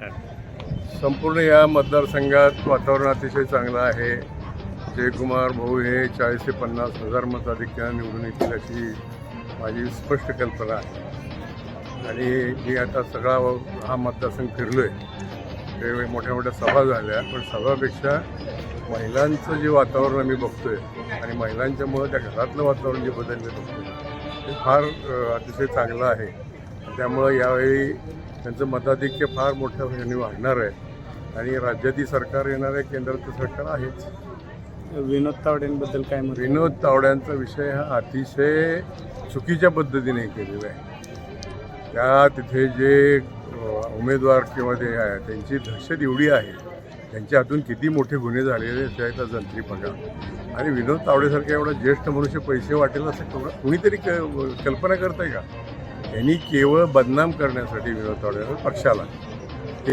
संपूर्ण या मतदारसंघात वातावरण अतिशय चांगलं आहे. जयकुमार भाऊ हे चाळीस ते पन्नास हजार मताधिक्यानं निवडून येतील अशी माझी स्पष्ट कल्पना आहे. आणि मी आता सगळा हा मतदारसंघ फिरलो आहे ते मोठ्या मोठ्या सभा झाल्या पण सभापेक्षा महिलांचं जे वातावरण आम्ही बघतोय आणि महिलांच्यामुळं त्या घरातलं वातावरण जे बदललं बघतोय ते फार अतिशय चांगलं आहे. त्यामुळं यावेळी त्यांचं मताधिक्य फार मोठ्या ह्याने वाढणार आहे. आणि राज्यातील सरकार येणार आहे केंद्राचं सरकार आहेच. विनोद तावडेंबद्दल काय मत विनोद तावड्यांचा विषय हा अतिशय चुकीच्या पद्धतीने केलेला आहे. त्या तिथे जे उमेदवार किंवा ते आहे त्यांची दहशत एवढी आहे त्यांच्या हातून किती मोठे गुन्हे झालेले ते त्या जंत्री बघा. आणि विनोद तावडेसारखा एवढा ज्येष्ठ मनुष्य पैसे वाटेल असं कुणीतरी क कल्पना करताय का? यांनी केवळ बदनाम करण्यासाठी विनोद पक्षाला